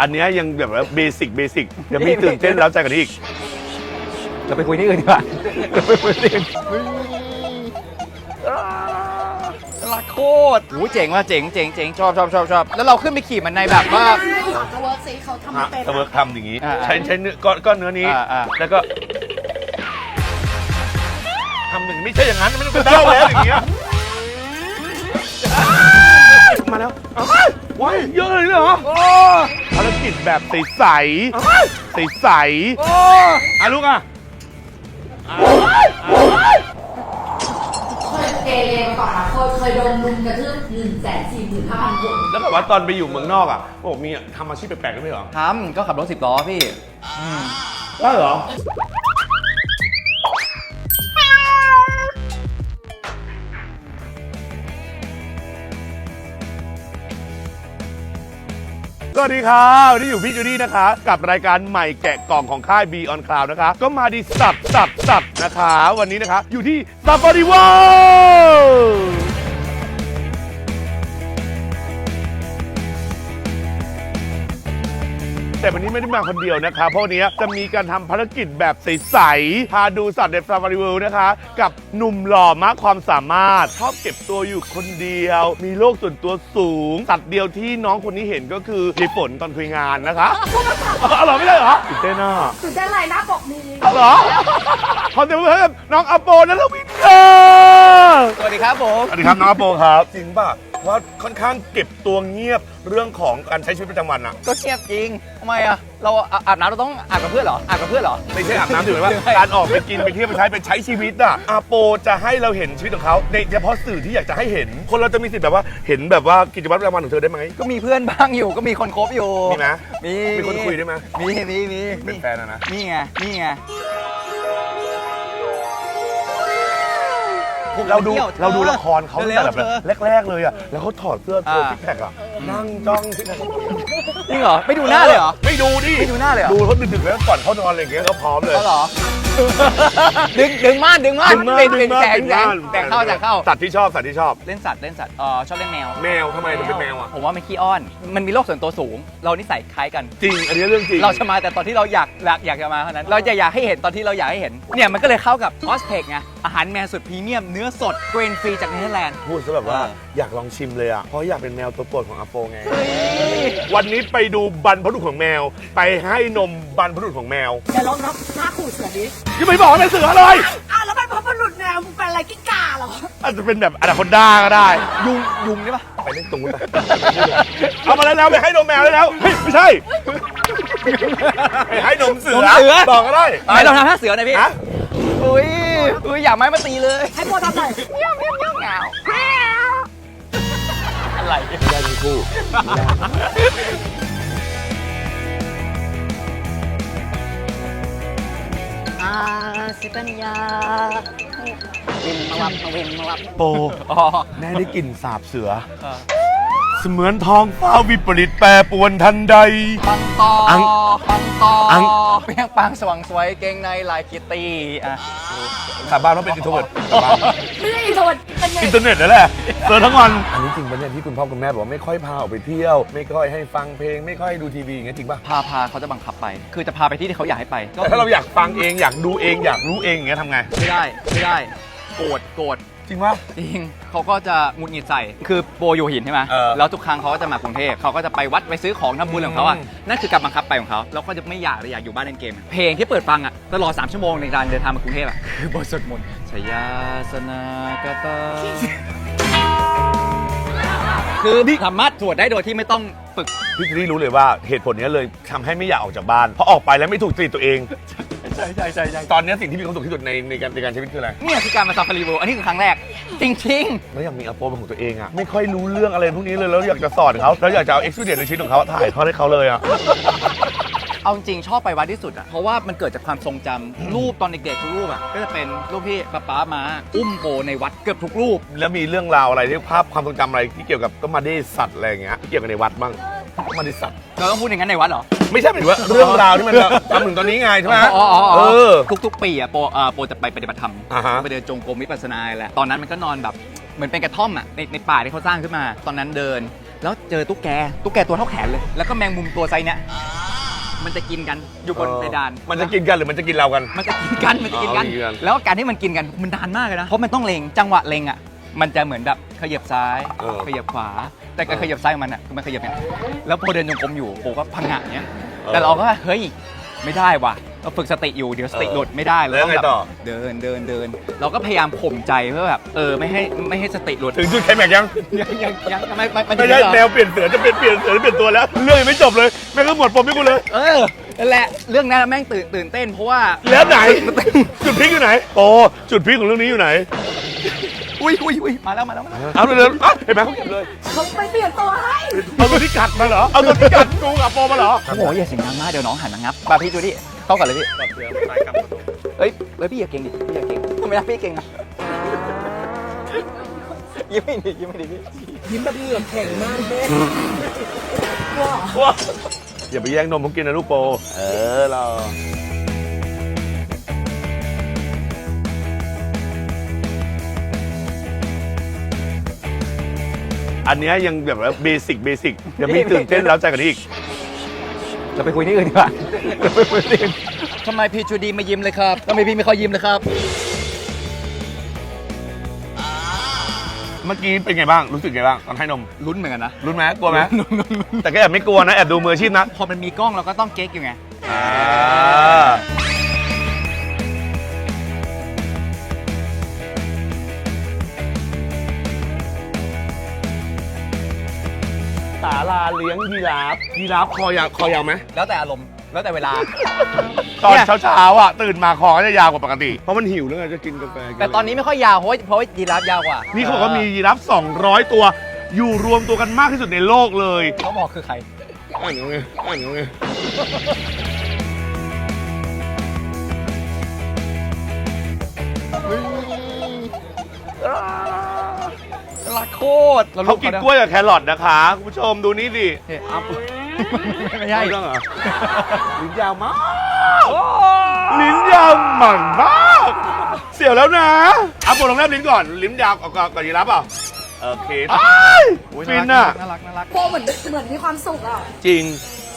อันเนี้ยยังแบบว่าเบสิกเบสิกยังมีตื่นเต้นแล้วใจกันอีก เราไปคุยที่อื่นดีกว่าเราไปคุยที่อื่นรักโคตรโอ้เจ๋งว่ะเจ๋งเจ๋งเจ๋งชอบชอบชอบชอบแล้วเราขึ้นไปขี่มันในแบบว่าขอจะเวิร์กซิเขาทำไม่ฮะเป็นถ้าเวิร์กทำอย่างนี้ อ่าใช้ใช้เนื้อก้อนก้อนเนื้อนี้อ่าอ่า แล้วก็ทำหนึ่งไม่ใช่อย่างนั้นไม่ต้องเป็นเด้าแล้วอย่างเงี้ย มาแล้วอ้าวว้ายเยอะเลยเหรอภารกิจแบบใสใสใสใสๆอะลูกอะเคยเกเรมาก่อนนะเคยเคยโดนลุมกระทืบหนึ่งแสนสี่หมื่นห้าพันคนแล้วแบบว่าตอนไปอยู่เมืองนอกอะบอกมีทำอาชีพแปลกๆด้วยไหมเหรอทำก็ขับรถสิบล้อพี่ได้เหรอ สวัสดีครับวันนี้อยู่พี่จูดี้นะคะ กับรายการใหม่แกะกล่องของค่าย B on Cloud นะคะ ก็มาดีสับสับสับนะคะ วันนี้นะคะ อยู่ที่ซับบอดี้วอล แต่วันนี้ไม่ได้มาคนเดียวนะคะ เพราะวันนี้จะมีการทำภารกิจแบบใสๆพาดูสัตว์ในซาฟารีเวิลด์นะคะ กับหนุ่มหล่อมากความสามารถชอบเก็บตัวอยู่คนเดียว มีโลกส่วนตัวสูง สัตว์เดียวที่น้องคนนี้เห็นก็คือยายฝนตอนคุยงานนะคะอ๋อเหรอไม่ได้เหรอตื่นเต้นอะสุดได้ไรหน้าปกมีเหรอขอเสียงปรบมือให้กับน้องอโปนัทวินค่ะสวัสดีครับผม สวัสดีครับน้องอโปครับ จริงป่ะ ว่าค่อนข้างเก็บตัวเงียบเรื่องของการใช้ชีวิตประจำวันอะก็เทียบจริงทำไมอะเราอาอาบน้ำเราต้องอาบกับเพื่อนเหรออาบกับเพื่อนเหรอ ไม่ใช่อาบน้ำถือว่า การออกไปกินไปเที่ยวไปใช้ไปใช้ชีวิตอะอาโปจะให้เราเห็นชีวิตของเขาในเฉพาะสื่อที่อยากจะให้เห็น คนเราจะมีสิทธิ์แบบว่าเห็นแบบว่ากิจวัตรประจำวันของเธอได้ไหม ก็มีเพื่อนบ้างอยู่ก็มีคนคบอยู่มีไหมมีมีคนคุยได้ไหมมีมีมีเป็นแฟนอะนะ นี่ไงนี่ไง เราดูที่ยวเราดูละครเขาตั้งร็แต่วแบบๆเธอแรกๆเลยอะแล้วเขาถอดเสื้อโชว์อ่าซิกแพคอะนั่งจ้องซิกแพคจริงเหรอไม่ดูหน้าเลยเหรอไม่ดูดิไม่ดูหน้าเลยเหรอดูเขาดึกๆแล้วก่อนเขานอนอะไรอย่างเงี้ยเขาพร้อมเลยเขาเหรอ ดึงดึงม่านดึงม่านดึงม่านเป็นเป็นดึงม่านแสงดึงแสม่างนแสงเข้าแสงเข้าสัตว์ที่ชอบสัตว์ที่ชอบ เล่นสัตว์เล่นสัตว์เออชอบเล่นแมวแมวทำไมถึงเป็นแมวอะ ผมว่ามันขี้อ้อน มันมีโลกส่วนตัวสูง เรานิสัยคล้ายกัน จริง อันนี้เรื่องจริง เราจะมาแต่ตอนที่เราอยากอยากอยากจะมาเท่านั้น เราจะอยากให้เห็นตอนที่เราอยากให้เห็น เนี่ยมันก็เลยเข้ากับออสเ e กไงอาหารแมวสุดพรีเมียมเนื้อสดเกรนฟรีจากเนเธอร์แลนด์ พูดซะแบบว่าอ่า อยากลองชิมเลยอะ เพราะอยากเป็นแมวตัวโปรดของอาโปไง วันนี้ไปดูบรรพบุรุษของแมว ไปให้นมบรรพบุรุษของแมวเดี๋ยวลองนับหน้าขู่เสือดิยังไม่บอกว่าเป็นเสือเลย อ้าวแล้วมันพอมันหลุดแนวมึงเป็นอะไรกิ้งก่าเหรอ อาจจะเป็นแบบอนาคอนด้าก็ได้ ยุงยุงได้ปะไปเล่นตรงนู้นไปเอามาแล้วแล้วไปให้นมแมวได้แล้วเฮ้ยไม่ใช่ไปให้นมเสือบอกก็ได้ไหนเราทำท่าเสือหน่อยพี่ฮะอุ้ยอุ้ยอยากไม้มาตีเลย ให้โบทำหน่อยเงี้ยวเงี้ยวเงี้ยวเงา อะไรไม่ได้ทั้งคู่อาสิปัญญาวินมาวับมาวินมาวับโปอ๋อแม่ได้กลิ่นสาบเสือ เออเสมือนทองฟ้าวิปริตแปรปรวนทันใด ปังตออังปังตออัง เปียงปังสว่างสวยเก่งในลายคิตตี้อะสาบานว่าเป็นอินโทรเวิร์ดไม่ใช่อินโทรดเป็นไงอินเทอร์เน็ตนั่นแหละเจอทั้งวัน อันนี้จริงปะเนี่ยที่คุณพ่อคุณแม่บอกว่าไม่ค่อยพาออกไปเที่ยว ไม่ค่อยให้ฟังเพลง ไม่ค่อยดูทีวีอย่างเงี้ยจริงป่ะพาพาเขาจะบังคับไป คือจะพาไปที่ที่เขาอยากให้ไปก็แต่ถ้าเราอยากฟังเองอยากดูเองอยากรู้เองอย่างเงี้ยทำไงไม่ได้ไม่ได้โกรธโกรธ จริงป่ะจริงเขาก็จะหงุดหงิดใส่ คือโบอยู่หินใช่ไหมเออแล้วทุกครั้งเขาก็จะมากรุงเทพเขาก็จะไปวัดไปซื้อของทำบุญของเขาอะ อืม นั่นคือการบังคับไปของเขา แล้วก็จะไม่อยากเลยอยากอยู่บ้านเล่นเกม เพลงที่เปิดฟังอะตลอด 3 ชั่วโมงในการเดินทางมากรุงเทพอะ คือบทสวดมนต์ชยาสนากตา คือสามารถสวดได้โดยที่ไม่ต้องฝึก พี่จะได้รู้เลยว่าเหตุผลเนี้ยเลยทำให้ไม่อยากออกจากบ้านเพราะออกไปแล้วไม่ถูกจริตตัวเอง ใช่ใช่ใช่ใช่ตอนเนี้ยสิ่งที่มีความสุขที่สุดในในการในการใช้ชีวิตคืออะไร เนี่ยคือการมาซาฟารีเวิลด์อันนี้คือครั้งแรก จริง แล้วอยากมีอโปเป็นของตัวเองอะไม่ค่อยรู้เรื่องอะไรพวกนี้เลยแล้วอยากจะสอนเขาแล้วอยากจะเอาเอ็กซ์เพรียในชีวิตของเขาถ่ายทอดให้เขาเลยอะๆ เอาจริงชอบไปวัดที่สุดอะเพราะว่ามันเกิดจากความทรงจำรูปตอนเด็กๆทุกรูปอะก็จะเป็นรูปที่ป๊าป๊ามา อุ้มโบในวัดเกือบทุกรูป แล้วมีเรื่องราวอะไรที่ภาพความทรงจำอะไรที่เกี่ยวกับก็มาได้สัตว์อะไรอย่างเงี้ยที่เกี่ยวกับในวัดบ้าง ก็มาได้สัตว์เราต้องพูดอย่างนั้นในวัดเหรอ ไม่ใช่หมายถึงว่าเรื่องราวที่มันทำถึงตอนนี้ไงใช่ไหมอ๋ออ๋อเออ๋ออทุกๆ ปีอะโปเอ่อโปจะไปปฏิบัติธรรมอ่าฮะ ไปเดินจงกรมวิปัสสนาอะไรแหละตอนนั้นมันก็นอนแบบเหมือนเป็นกระท่อมอะในในป่าที่เขาสร้างขึ้นมา ตอนนั้นเดิน แล้วเจอตุ๊กแกตุ๊กแกตัวเท่าแขนเลย แล้วก็แมงมุมตัวไซส์เนี้ยมันจะกินกันอยู่บนเพดาน มันจะกินกันหรือมันจะกินเรากัน มันจะกินกัน มันจะกินกัน อ๋อกินกัน แล้วการที่มันกินกันมันนานมากเลยนะ เพราะมันต้องเล็งจังหวะเล็งอะ มันจะเหมือนแบบขยับซ้าย เออ ขยับขวา แต่การขยับซ้ายของมันอะคือมันขยับเนี่ยแล้วพอเดินจงกรมอยู่โอ้ก็พังงะเนี้ยแต่เราก็ว่าเฮ้ยไม่ได้ว่ะเราฝึกสติอยู่เดี๋ยวสติหลุดไม่ได้แล้วไงแบบต่อเดินเดินเดิน เราก็พยายามข่มใจเพื่อแบบเออไม่ให้ไม่ให้สติหลุดถึงจุดไคลแม็กซ์ยัง ยังยังยังทำไมมันมันไม่ถึงใช่เหรอแมวเปลี่ยนเสือจะเป็นเปลี่ยนเสือจะเปลี่ยนตัวแล้ว เรื่องยังไม่จบเลยแม่งก็หมดปมให้กูเลย เออนั่นแหละเรื่องนั้นแม่งตื่นตื่นเต้นเพราะว่า แล้วไหน จุดพลิกอยู่ไหนโอ้จุดพลิกของเรื่องนี้อยู่ไหน อุ้ยอุ้ยอุ้ยมาแล้วมาแล้วมาแล้วเอาเลยๆอะเห็นไหมเขาเก็บเลย เขาไปเปลี่ยนตัวให้ เอาตัวที่กัดมาเหรอ เอาตัวที่กัดกูกับโปมาเหรอเขาบอกว่าอย่าเสียงดังมากเดี๋ยวน้องหันมางับมาพี่จูดี้เข้ากันเลยพี่เฮ้ยเฮ้ยพี่อย่าเก่งดิพี่อย่าเก่งทำไมนะพี่เก่งอะยิ้มไม่ดียิ้มไม่ดีพี่อย่าไปแย่งนมเขากินนะลูกโป เออเรา อันเนี้ยยังแบบว่าเบสิกเบสิกยังไม่ตื่นเต้นแล้วใจกันอีก เราไปคุยที่อื่นดีกว่าเราไปคุยที่อื่นทำไมพี่จูดี้ไม่ยิ้มเลยครับทำไมพี่ไม่ค่อยยิ้มเลยครับ เมื่อกี้เป็นไงบ้างรู้สึกไงบ้างตอนให้นมลุ้นเหมือนกันนะ รุ้นไหมกลัวไหมแต่ก็แอบไม่กลัวนะแอบดูมืออาชีพนะ พอมันมีกล้องเราก็ต้องเก๊กอยู่ไง อ่าาลาเลี้ยงยีราฟยีราฟคอยาวคอยาวไหมแล้วแต่อารมณ์แล้วแต่เวลา ตอนเนี่ยเช้าๆอะตื่นมาคอก็จะยาวกว่าปกติ เพราะมันหิวแล้วไงจะกินกาแฟแต่ตอนนี้ไม่ค่อยยาวเพราะว่าเพราะว่ายีราฟยาวกว่านี่เขาบอกว่ามียีราฟ200 ตัว อยู่รวมตัวกันมากที่สุดในโลกเลย เขาบอกคือใคร อ่านยังไงอ่านยังไงรัก โคตรเขากินกล้วยกับแครอทนะคะคุณผู้ชมดูนี่ดิเฮ้ยอัพไม่ใช่ไม่ต้องเหรอลิ้นยาวมากลิ้นยาวหมันมาก เสียวแล้วนะเอาปวดลงแลบลิ้นก่อน ลิ้นยาวก่อนก่อนก่อนยีรับเปล่าโอเคฟินอะน่ารักน่ารักโปเหมือนเหมือนมีความสุขอะจริง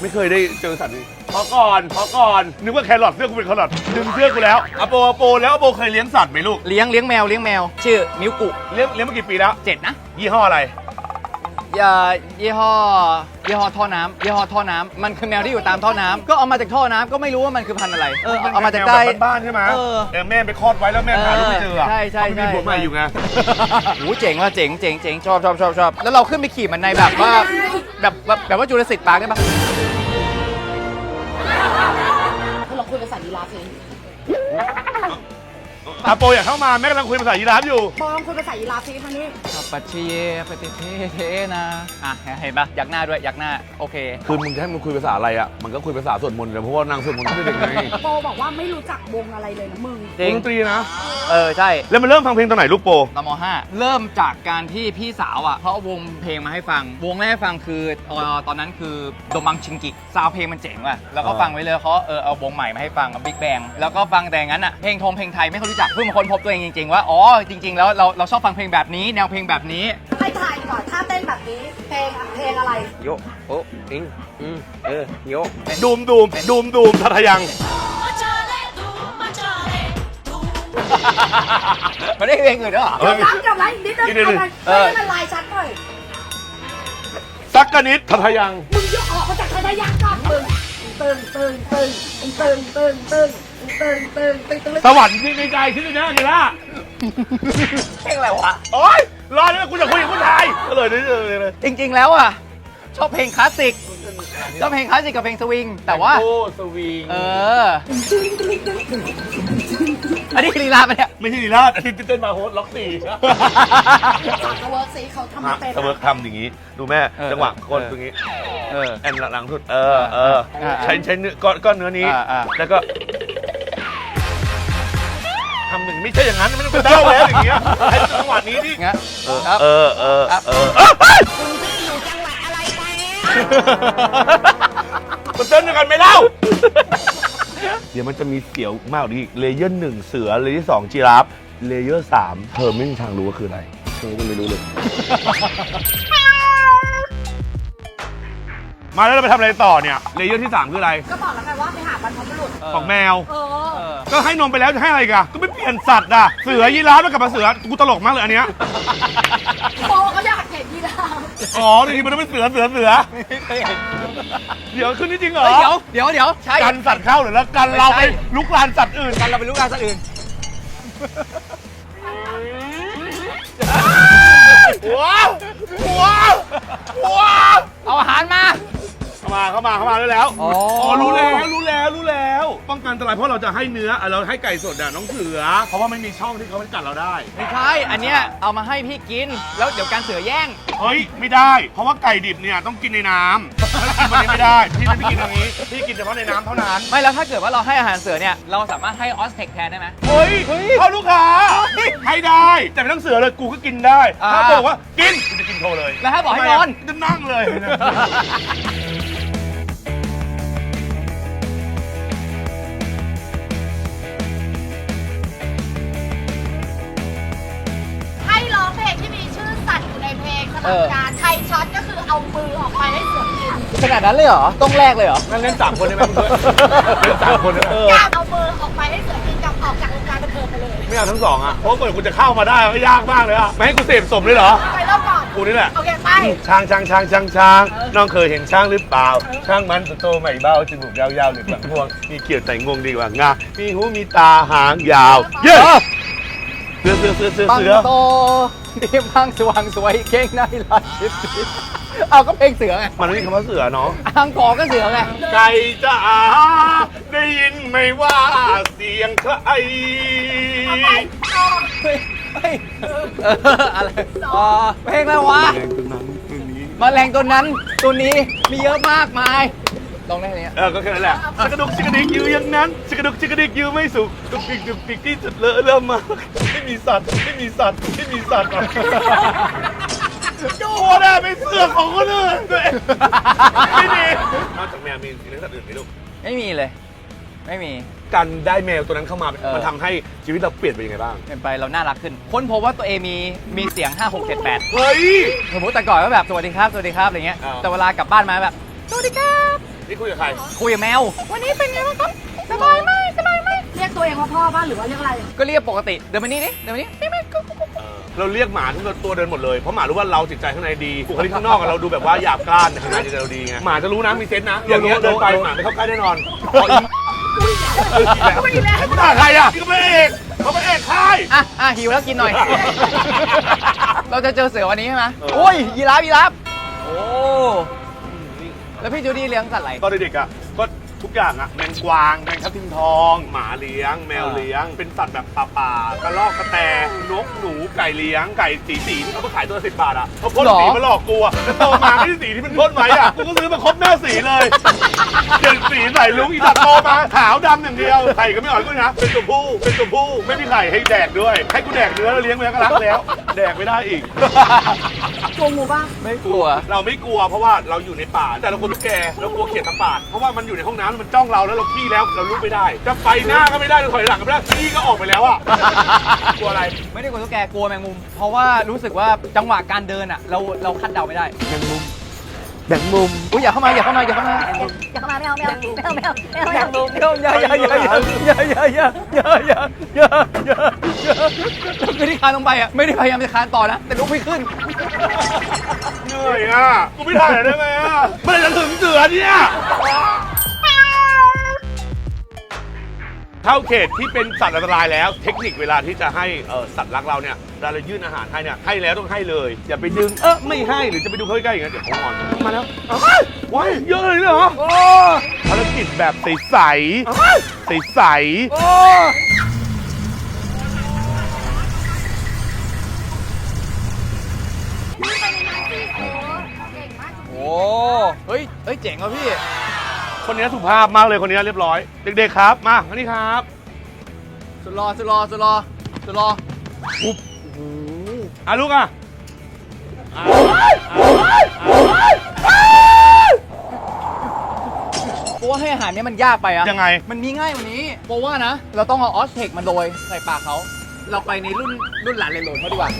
ไม่เคยได้เจอสัตว์นี้ขอก่อนขอก่อนนึกว่าแครอทเสื้อกูเป็นแครอทดึงเสื้อกูแล้วอโปอโปแล้วอโปเคยเลี้ยงสัตว์ไหมลูกเลี้ยงเลี้ยงแมวเลี้ยงแมว ชื่อมิวกุเลี้ยงเลี้ยงมากี่ปีแล้ว เจ็ดนะ ยี่ห้ออะไร อย่ายี่ห้อยี่ห้อท่อน้ำยี่ห้อท่อน้ำมันคือแมวที่อยู่ตามท่อน้ำก็เอามาจากท่อน้ำก็ไม่รู้ว่ามันคือพันธุ์อะไรเออเอาเอามาจากแนวใต้แบบบ้านๆใช่ไหมเออเออแม่ไปคลอดไว้แล้วแม่หาลูกไม่เจออะใช่ใช่เพราะมันมีใช่ ผัวใหม่อยู่ไง โอ้เจ๋งว่ะเจ๋งเจ๋งเจ๋งชอบชอบชอบชอบแล้วเราขึ้นไปขี่มันในแบบว่าแบบแบบแบบว่าจูเลสิตปาร์กได้ปะ อาโปอยากเข้ามาแม่กำลังคุยภาษายีราฟอยู่โปลองคุยภาษายีราฟสิมานี่ปัจเชียปฏิเทเทนะอะเห็นปะยักหน้าด้วยยักหน้าโอเค คือมึงจะให้มันคุยภาษาอะไรอะมันก็คุยภาษาสวดมนต์เลยเพราะว่านางสวดมนต์ตั้งแต่เด็กไงโปบอกว่าไม่รู้จักวงอะไรเลยนะมึงจริง ดนตรีนะ เออใช่แล้วมันเริ่มฟังเพลงตอนไหนลูกโป ตอนม5เริ่มจากการที่พี่สาวอะเขาเอาวงเพลงมาให้ฟัง วงแรกให้ฟังคือเออตอนนั้นคือโดมังชิงกิซาวด์เพลงมันเจ๋งว่ะแล้วก็อ่าฟังไว้เลยเขาเออเอาวงใหม่มาให้ฟังบิ๊กแบงแล้วก็ฟังแต่งั้นอะเพลงทงเพลงไทยไม่ค่อยรู้จักเพิ่งมาค้นพบตัวเองจริง ๆ ว่าอ๋อจริง ๆ แล้วเราเราชอบฟังเพลงแบบนี้ แนวเพลงแบบนี้ ให้ถ่ายก่อนถ้าเต้นแบบนี้ เพลงอะเพลงอะไร โยโออิงอืมเออโยดูมดูมดูมดูมทัทยังไม่ได้เพลงอื่นด้วยเหรอเออรับกับไรนิดนึงนิดนึงอะไรเออไม่เป็นไรชัดหน่อยสักกะนิดทัทยังมึงยกออกมาจากทะเลยังก่อนมึง ตึงตึงตึงตึงตึงตึงตึงตึงตึงตึงสวรรค์ที่ในใจคิดดูนะกีฬาเพลงอะไรวะ โอ๊ยรอด้วยกูจะคุยกับผู้ชายเลยเลยเลยจริง ๆ แล้วอะ ชอบเพลงคลาสสิกชอบเพลงคลาสสิกกับเพลงสวิง แต่ว่า โอ้สวิง เออ อันนี้คือลีลาปะเนี่ยไม่ใช่ลีลาดอันนี้เต้นมาโฮสล็อกสี่ฝากเขาเวิร์กซีเขาทำมาเป็นสเวิร์กทำอย่างนี้ ดูแม่เออจังหวะก้นเออตรงนี้ เออ แอนหลังสุด เออเอออ่าใช้ใช้เนื้อก้อนก้อนเนื้อนี้อ่าอ่าแล้วก็ทำหนึ่างไม่ใช่อย่างนั้นไม่ต้องเป็นเต้าแล้วอย่างเงี้ยใช้จังหวะนี้ที่งั้นครับเออเออครับเออเออเฮ้ยมัน ดี๋ยวมันจะมีเสียวมากกว่านี้อีกเลเยอร์หนึ่งเสือเลเยอร์สองจีราฟเลเยอร์สามเธอไม่มีทางรู้ว่าคืออะไรเธอก็ไม่รู้เลย มาแล้วเราไปทำอะไรต่อเนี่ยเลเยอร์ที่3คืออะไร ก็บอกแล้วไงว่าไปหาบรรพบุรุษ ของแมวเอเอออ ก็ให้นมไปแล้วจะให้อะไรอีกันก็ไม่เปลี่ยนสัตว์อะเสือยีราฟแล้วกลับมาเสือกูตลกมากเลยอันเนี้ย โปเขาอยากเห็นยีราฟ อ๋อจริงๆมันต้องเป็นเสือเสือเสือเดี๋ยวขึ้นนี่จริงเหรอเฮ้ยเดี๋ยวเดี๋ยวเดี๋ยวใช่ กันสัตว์เข้าหรือแล้วกันเราไปลุกลานสัตว์อื่น กันเราเป็นลูกค้าสัตว์อื่น ว้าวว้าวว้าวเอาอาหารมา เข้ามาเข้ามาเข้ามาได้แล้วอ๋อรู้แล้วรู้แล้วรู้แล้ว ป้องกันอันตรายเพราะเราจะให้เนื้ออะเราให้ไก่สดอะน้องเสือ เพราะว่าไม่มีช่องที่เขาไม่กัดเราได้ ไม่ใช่ อันเนี้ยเอามาให้พี่กิน แล้วเดี๋ยวการเสือแย่ง เฮ้ยไม่ได้ เพราะว่าไก่ดิบเนี่ยต้องกินในน้ำถ้ากินวันนี้ไม่ได้พี่ไม่กินอย่างนี้พี่กินเฉพาะในน้ำเท่านั้นไม่แล้วถ้าเกิดว่าเราให้อาหารเสือเนี่ย เราสามารถให้ออสเทคแทนได้ไหม เฮ้ยเข้าลูกค้าให้ได้ แต่ไม่ต้องเสือเลยกูก็กินได้ อ่า ถ้าบอกว่ากินกูจะกินโชว์เลยแล้วถ้าบอกให้ทำไมนอะอน จะนั่งเลย สเอลับอการใครช็อตก็คือเอามือออกไปให้เสือกินขนาดนั้นเลยเหรอ ต้องแลกเลยเหรอ นั่งเล่นสามคนได้ไหมมึงเล่นสามคนได้ไหมเออกล้าเอามือออกไปให้เสือกินกับออกจากวงการบันเทิงไปเลย ไม่เอาทั้งสองอะ เพราะเกิดกูจะเข้ามาได้ก็ยากมากเลยอะ ไม่ให้กูเสพสมเลยเหรอ ไปเริ่มก่อน กูนี่แหละ โอเคไปช้างช้างช้างช้างช้างน้องเคยเห็นช้างหรือเปล่า ช้างมันโตๆใหม่เบ้าจมูกยาวๆหรือแบบงวง มีเกี่ยวแต่งวงดีกว่างา มีหูมีตาหางยาว เย้เสือเสือเสือเสือปังเสือโต ดีพังสว่างสวยเก่งในลายชิดเอาก็เพลงเสือไงมันไม่มีคำว่าเสือเนาะอังกอก็เสือไงไก่จ๋าได้ยินไหมว่าเสียงใครเอาไปต่อเฮ้ยเฮ้ยเอออะไรอ๋อเพลงอะไรวะแมลงตัวนั้นตัวนี้มีเยอะมากมาย ลองได้ไหมเนี่ยเออก็แค่นั้นแหละชิกระดุกชิกระดิกอยู่อย่างนั้นชิกระดุกชิกระดิกอยู่ไม่สุขดุกปิกดุกปิกที่สุดเลอะเริ่มมากไม่มีสัตว์ไม่มีสัตว์ไม่มีสัตว์ดูนะเป็นเสือของคนอื่นตัวเองไม่มีนอกจากแมวมีเลี้ยงสัตว์อื่นไหมลูกไม่มีเลย ไม่มี การได้แมวตัวนั้นเข้ามาเออ มันทำให้ชีวิตเราเปลี่ยนไปยังไงบ้างเป็นไปเราน่ารักขึ้น ค้นพบว่าตัวเองมีมีเสียง 5 6 7 8 เฮ้ย สมมติแต่ก่อนก็แบบสวัสดีครับสวัสดีครับอะไรเงี้ย อ่า แต่เวลากลับบ้านมาแบบสวัสดีครับ นี่คุยกับใครคุยกับแมว วันนี้เป็นไงบ้างครับสบายไหมสบายไหมเรียกตัวเองว่าพ่อบ้านหรือว่าเรียกอะไรก็เรียกปกติเดินมานี่ดิเดินมานี่ไม่ไม่ก็ก็ก็เราเรียกหมาทุกตัวเดินหมดเลย เพราะหมารู้ว่าเราจิตใจข้างในดีบุคลิกข้างนอกอะเราดูแบบว่าหยาบกร้านแต่ข้างในจิตใจเราดีไง หมาจะรู้นะ มีเซนส์นะ อย่างเงี้ยเดินไปหมาไม่เข้าใกล้แน่นอนพออีไม่ดีแล้วด่าใครอะนี่ก็ไม่เอกเขาไม่เอกค่ายอะอะหิวแล้วกินหน่อย เราจะเจอเสือวันนี้ใช่ไหมเออโอ้ยยีราฟยีราฟโอ้ แล้วพี่จูดี้เลี้ยงสัตว์อะไร ตอนเด็กๆอะก็ทุกอย่างอะแมงกวางแมงทับทิมทอง หมาเลี้ยง แมวเลี้ยง เป็นสัตว์แบบป่าๆกระรอกกระแตนกหนูไก่เลี้ยงไก่สีสีที่เขามาขายตัวละสิบบาทอะเขาพ่นหรอ สีมาหลอกกูอะแล้วโตมาไม่ได้สีที่มันพ่นไว้อะกูก็ซื้อมาครบหน้าสีเลยเปลี่ยนสีใส่ลุงอีสัตว์โตมาขาวดำอย่างเดียวไข่ก็ไม่อ่อนกูนะเป็นตัวผู้เป็นตัวผู้ไม่มีไข่ให้แดกด้วย ให้กูแดกเนื้อแล้วเลี้ยงไว้ก็รักแล้ว แดกไม่ได้อีก กลัวงูบ้างไม่กลัว เราไม่กลัวเพราะว่าเราอยู่ในป่า แต่เรากลัวตุ๊กแกเรากลัวเขียดตะปาดเพราะว่ามันอยู่ในห้องน้ำแล้วมันจ้องเราแล้วเราขี้แล้วเราลุกไม่ได้ จะไปหน้าก็ไม่ได้จะถอยหลังก็ไม่ได้ขี้ก็ออกไปแล้วอะกลัวอะไรไม่ได้กลัวตุ๊กแกกลัวแมงมุม เพราะว่ารู้สึกว่าจังหวะการเดินอะ เราเราคาดเดาไม่ได้แมงมุมแมงมุมอุ้ยอย่าเข้ามาอย่าเข้ามาอย่าเข้ามาอย่าเข้ามาไม่เอาไม่เอาไม่เอาไม่เอาไม่เอาไม่อย่าเอาอย่าอย่าอย่าอย่าอย่าอย่าอย่าอย่า อย่าอย่าอย่าอย่าคือที่คานลงไปอะไม่ได้พยายามจะคานต่อนะ แต่ลุกไม่ขึ้น เหนื่อยอะ กูไม่ถ่ายหน่อยได้ไหมอะเมื่อไหร่จะถึงเสือเนี่ย เข้าเขตที่เป็นสัตว์อันตรายแล้ว เทคนิคเวลาที่จะให้เอ่อสัตว์รักเราเนี่ยเวลาเรายื่นอาหารให้เนี่ยให้แล้วต้องให้เลย อย่าไปดึงเออไม่ให้หรือจะไปดูเขาใกล้ๆอย่างนั้นเดี๋ยวเขางอนมาแล้วเอ้ยว้ายเยอะเลยเหรอภารกิจแบบใสๆใสๆ ฮ้ยเฮ้ยเจ๋งว่ะพี่ คนนี้สุภาพมากเลยคนนี้เรียบร้อย เด็กๆครับ มาอันนี้ครับสุดรอสุดรอสุดรอสุดรอปุ๊บอะลูกอะอะเพราะว่าให้อาหารเนี้ยมันยากไปอะยังไง มันมีง่ายกว่านี้เพราะว่านะ เราต้องเอาออสเทคมาโรยใส่ปากเขา เราไปในรุ่นรุ่นหลานเลนโหลนเขาดีกว่า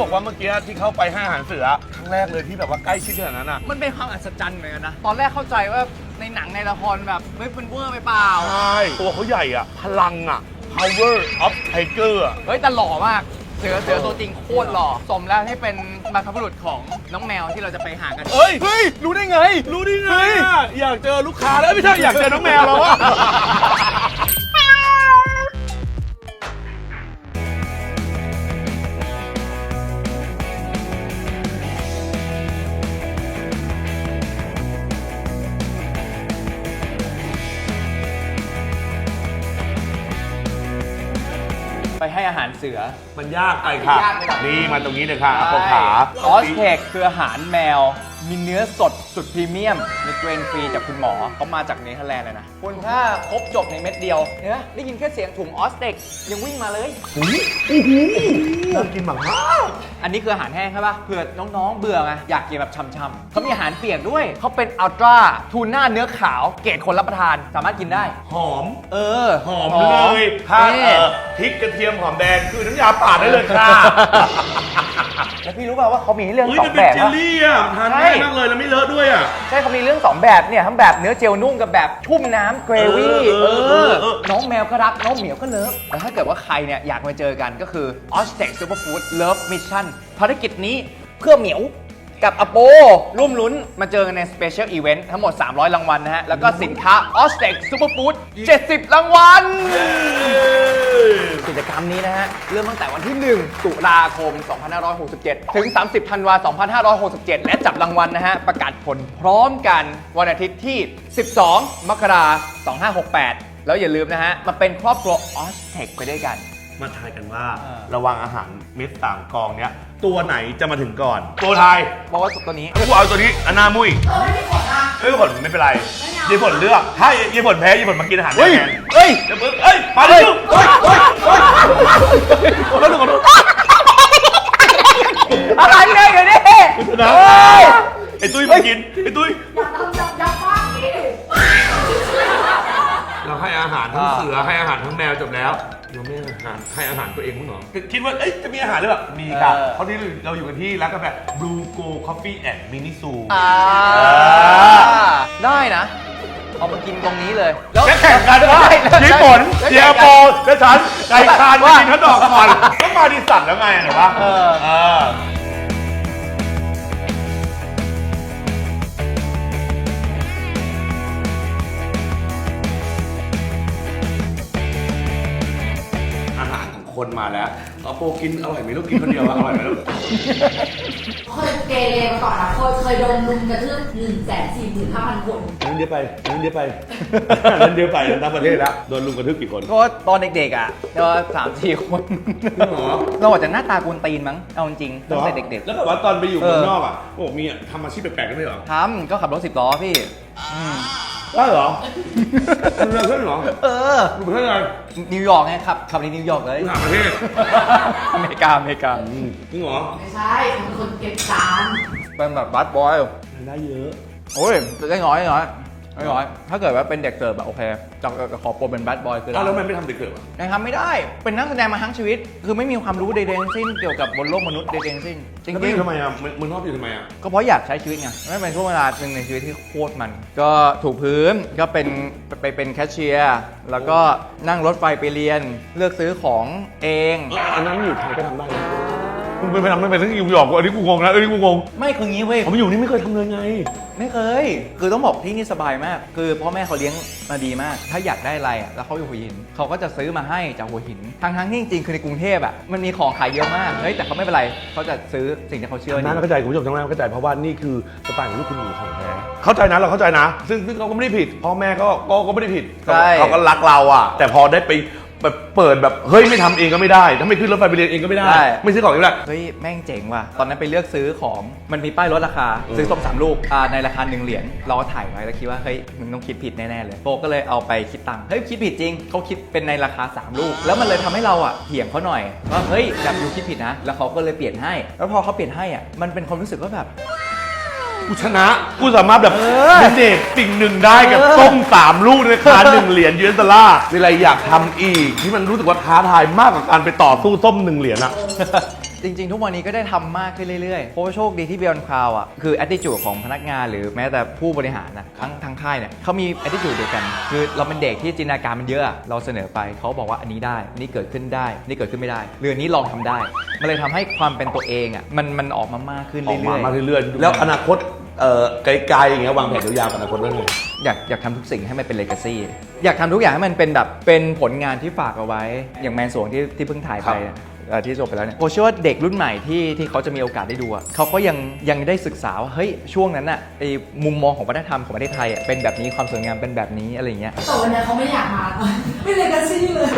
บอกว่าเมื่อกี้ที่เข้าไปให้อาหารเสือครั้งแรกเลยที่แบบว่าใกล้ชิดขนาดนั้นอะ มันเป็นความอัศจรรย์เหมือนกันนะ ตอนแรกเข้าใจว่าในหนังในละครแบบเฮ้ยมันเวอร์ไปเปล่า ใช่ตัวเขาใหญ่อะ พลังอะ power of tiger อะ เฮ้ยแต่หล่อมาก เสือเสือตัวจริงโคตรหล่อ สมแล้วให้เป็นบรรพบุรุษของน้องแมวที่เราจะไปหากันเฮ้ย เฮ้ย รู้ได้ไง รู้ได้ไงอะอยากเจอลูกค้าแล้วไม่ใช่อยากเจอน้องแมวแล้วอะ ไปให้อาหารเสือมันยากไปค่ะยากไปหน่อยนี่มาตรงนี้เลยค่ะอาปงขา ออสเทคคืออาหารแมว มีเนื้อสดสุดพรีเมียม มีเกรนฟรีจากคุณหมอเขามาจากเนเธอร์แลนด์เลยนะ คุณถ้าครบจบในเม็ดเดียวเนี่ยได้ยินแค่เสียงถุงออสเทคยังวิ่งมาเลย อุ้ยโอ้โหน่ากินมากมากอันนี้คืออาหารแห้งใช่ปะเผื่อน้องๆ เบื่อไงอยากกินแบบช่ำๆเขามีอาหารเปียกด้วย เขาเป็นอัลตร้าทูน่าเนื้อขาวเกรดคนรับประทานสามารถกินได้ หอม เออหอมเลยถ้านี่เอ่อพริกกระเทียมหอมแดงคือน้ำยาป่าดได้เลยค่ะแล้วพี่รู้ป่าวว่าเขามีให้เลือกอุ้ยสอมันงเป็แบนบเจลนะ ลี่อะทานใช่ง่ายมากเลยแล้วไม่เลอะด้วยอะ ใช่เขามีเรื่องสองแบบเนี่ยทั้งแบบเนื้อเจลนุ่มกับแบบชุ่มน้ำเกรวี่เออเออเออเออ น้องแมวก็รัก น้องเหมียวก็เลิฟแล้วถ้าเกิดว่าใครเนี่ยอยากมาเจอกันก็คือ o s t e c Superfood Love Mission ภารกิจนี้เพื่อเหมียว กับอโปร่วมลุ้นมาเจอกันในสเปเชียลอีเวนต์ทั้งหมด 300 รางวัลนะฮะ แล้วก็สินค้า o s t e c Superfood 70 รางวัล กิจกรรมนี้นะฮะ เริ่มตั้งแต่วันที่ 1 ตุลาคม 2567 ถึง 30 ธันวา 2567 และจับรางวัลนะฮะ ประกาศผลพร้อมกันวันอาทิตย์ที่ 12 มกราคม 2568 แล้วอย่าลืมนะฮะ มาเป็นครอบครัวออสเทคไปด้วยกัน มาทายกันว่าเออระวังอาหารเม็ดสามกองเนี้ย ตัวไหนจะมาถึงก่อน ตัวไทายบอกว่าตัวนี้ กูเอาตัวนี้อันหนามุ้ยเออไม่มีผลนะเอ้ยผลไม่เป็นไรยี่ผลเลือก ถ้ายี่ผลแพ้ยี่ผลมากินอาหารแทเฮ้ย นเฮ้ย เดี๋ยวมึงเอ้ยมาดิลูกเฮ้ยเฮ้ยเฮ้ยขอโทษขอโทษอะไรเนี่ยเดี๋ยวนี้นะเฮ้ยไอ้ตุ้ยมากินไอ้ตุ้ย อย่าทำอย่าอย่าฟัง อาหารทั้งอ่าเสือให้อาหารทั้งแมวจบแล้วเราไม่ให้อาหารให้อาหารตัวเองมั้งเหรอคิดว่าเอ้ยจะมีอาหารหรือเปล่ามีค่ะเออ เพราะที่เราอยู่กันที่ร้านกาแฟ Blue Go Coffee and Mini Zoo อ่าได้นะเอามากินตรงนี้เลยแค่แข่งกันว่าได้แล้วญี่ปุ่นแล้วเจียแข่งโปกัน และฉันไก่คานมาว่ากินข้าวดอกก่อนก็มาดิสันแล้วไงเห็นปะเออ เออ คนมาแล้วเอาโปกินอร่อยไหมลูกกินคนเดียวอะอร่อยไหมลูกเคยเกเรมาก่อนนะเคยเคยโดนลุมกระทืบหนึ่งแสนสี่หมื่นห้าพันคนนั่นเดียวไปนั่นเดียวไปนั่นเดียวไปทั้งประเทศแล้วโดนลุมกระทืบกี่คน ก็ตอนเด็กๆอะก็สามสี่คนจริงเหรอ เราอาจจะหน้าตากวนตีนมั้ง เอาจริงๆตั้งแต่เด็กแล้วแบบว่าตอนไปอยู่เออเมืองนอกอะโอ้มีทำอาชีพแปลกๆกันด้วยเหรอๆทำก็ขับรถสิบล้อพี่อืมได้เหรอคุณเพื่อนเหรอเออคุณเพื่อนอะไรนิวยอร์กไงครับขับในนิวยอร์กเลย ต่างประเทศอเมริกา อเมริกา จริงเหรอไม่ใช่เขาเป็นคนเก็บจานเป็นแบบบัสบอย ได้เยอะ โอ้ยได้น้อยได้น้อย ได้น้อย ถ้าเกิดว่าเป็นเด็กเสิร์ฟแบบโอเคจะจะขอโปรเป็นบัสบอยคืออ้าวแล้วเรามันไม่ทำเด็กเกิดอะยังทำไม่ได้ เป็นนักแสดงมาทั้งชีวิต คือไม่มีความรู้ใดๆทั้งสิ้นเกี่ยวกับบนโลกมนุษย์ใดๆทั้งสิ้น จริแล้วไม่งทำไมอะมึงมึงชอบอยู่ทำไมอะๆก็เพราะอยากใช้ชีวิตไงไม่เป็นช่วงเวลาหนึ่งในชีวิตที่โคตรมัน ก็ถูกพื้น ก็เป็นไปเป็นแคชเชียร์ แล้วก็นั่งรถไฟไปเรียน เลือกซื้อของเองอันนั้นอยู่ไทยก็ทำได้นะ มึงไปทำไม่เป็นทั้งนิวยอร์กอันนี้กูงงนะอันนี้กูงงไม่คืองี้เว้ย ผมอยู่นี่ไม่เคยทำเลยไง ไม่เคย คือต้องบอกที่นี่สบายมาก คือพ่อแม่เขาเลี้ยงมาดีมาก ถ้าอยากได้อะไรอะแล้วเขาอยู่หัวหิน เขาก็จะซื้อมาให้จากหัวหิน ทั้งทั้งๆที่จริงๆคือในกรุงเทพอะ มันมีของขายเยอะมาก เฮ้ยแต่เขาไม่เป็นไร เขาจะซื้อสิ่งที่เขาเชื่อน่าดีเข้าใจคุณผู้ชมทั้งนั้นเข้าใจเพราะว่านี่คือสไตล์ของลูกคุณหนูของแท้เข้าใจนะเราเข้าใจนะ ซึ่งซึ่งเขาก็ไม่ได้ผิดพ่อแม่ก็ก็ก็ไม่ได้ผิดใช่ เขาก็รักเราอะ แต่พอได้ไป แบบเปิดแบบเฮ้ยไม่ทำเองก็ไม่ได้ถ้าไม่ขึ้นรถไฟไปเรียนเองก็ไม่ได้ ไม่ซื้อของเองก็ไม่ได้ เฮ้ย แม่งเจ๋งว่ะ ตอนนั้นไปเลือกซื้อของมันมีป้ายลดราคา เออ ซื้อส้มสามลูกอ่าในราคาหนึ่งเหรียญเราก็ถ่ายไว้แล้วคิดว่า เฮ้ย มึงต้องคิดผิดแน่ ๆ เลยโปก็เลยเอาไปคิดตังค์เฮ้ย คิดผิดจริงเขาคิดเป็นในราคา 3 ลูก แล้วมันเลยทำให้เราอะเถียงเขาหน่อยว่าเฮ้ยแบบยูคิดผิดนะ แล้วเขาก็เลยเปลี่ยนให้ แล้วพอเขาเปลี่ยนให้อะมันเป็นความรู้สึกว่าแบบ กูชนะ กูสามารถแบบเออเป็นเดทสิ่งหนึ่งได้กับเออส้มสามลูกในราคาหนึ่งเหรียญยูเอสดอลลาร์มีอะไรอยากทำอีกที่มันรู้สึกว่าท้าทายมากกว่าการไปต่อสู้ส้มหนึ่งเหรียญอะ จริง ๆ ทุกวันนี้ก็ได้ทำมากขึ้นเรื่อยๆเพราะว่าโชคดีที่ Beyond Cloud อะคือ attitude ของพนักงานหรือแม้แต่ผู้บริหารนะทั้งทั้งค่ายเนี่ยเขามี attitude เดียวกัน คือเราเป็นเด็กที่จินตนาการมันเยอะอะเราเสนอไปเขาบอกว่าอันนี้ได้อันนี่เกิดขึ้นได้อันนี่เกิดขึ้นไม่ได้หรืออันนี้ลองทำได้ มันเลยทำให้ความเป็นตัวเองอะมันมันออกมามากขึ้นออกเรื่มาอยๆ มาเรื่อยๆ แล้วอนาคตเอ่อไกลๆอย่างเงี้ยวางแผนยาวๆกับอนาคตไว้ไง อยากอยากทำทุกสิ่งให้มันเป็นเลก a ซี่อยากทำทุกอย่างให้มันเป็นแบบเป็นผลงานที่ฝากเอาไว้ อย่างแมนสวงที่ที่เพิ่งถ่ายไปอะเอ่อ ที่จบไปแล้วเนี่ยโอเชื่อว่าเด็กรุ่นใหม่ที่ที่เขาจะมีโอกาสได้ดูอะเขาก็ยังยังได้ศึกษาว่าเฮ้ยช่วงนั้นอะไอมุมมองของวัฒนธรรมของประเทศไทยอะเป็นแบบนี้ความสวยงามเป็นแบบนี้อะไรอย่างเงี้ย แต่วันนี้เขาไม่อยากมา ไม่เลยกระซี่เลย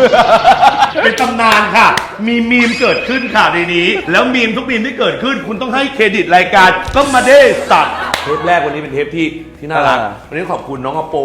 เป็นตำนานค่ะ มีมีมเกิดขึ้นค่ะในนี้ แล้วมีมทุกมีมที่เกิดขึ้น คุณต้องให้เครดิตรายการก็มาได้สัตว์ เทปแรกวันนี้เป็นเทปที่ที่น่ารัก อ่า วันนี้ขอบคุณน้องอโป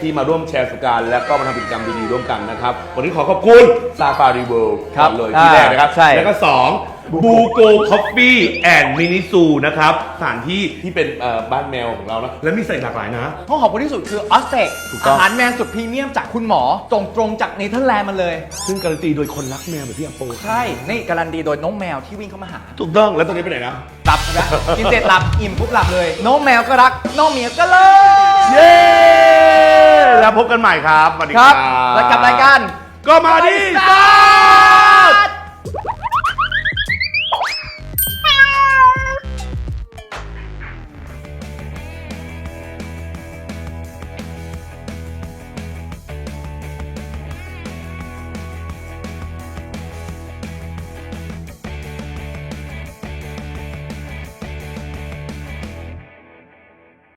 ที่มาร่วมแชร์ประสบการณ์และก็มาทำกิจกรรมดีๆร่วมกันนะครับ วันนี้ขอขอบคุณซาฟารีเวิลด์ครับเลยที่แรกนะครับ ใช่แล้วก็สอง บูโกคอฟฟี่แอนด์มินิซูนะครับสถานที่ที่เป็นเอ่อบ้านแมวของเรานะและมีใส่หลากหลายนะ ห้องขอบคุณที่สุดคือออสเตกถูกต้องอาหารแมนสุดพรีเมียมจากคุณหมอตรงตรงๆจากเนเธอร์แลนด์มาเลย ซึ่งการันตีโดยคนรักแมวแบบพี่อโปใช่ นี่การันตีโดยน้องแมวที่วิ่งเข้ามาหาถูกต้องแล้วตอนนี้ไปไหนนะ หลับนะกินเสร็จหลับอิ่มปุ๊บหลับเลย น้องแมวก็รัก น้องเหมียวก็เลยเย้ แล้วพบกันใหม่ครับสวัสดีคครัรับบแล้วกับรายการ ก็มาดิซ่า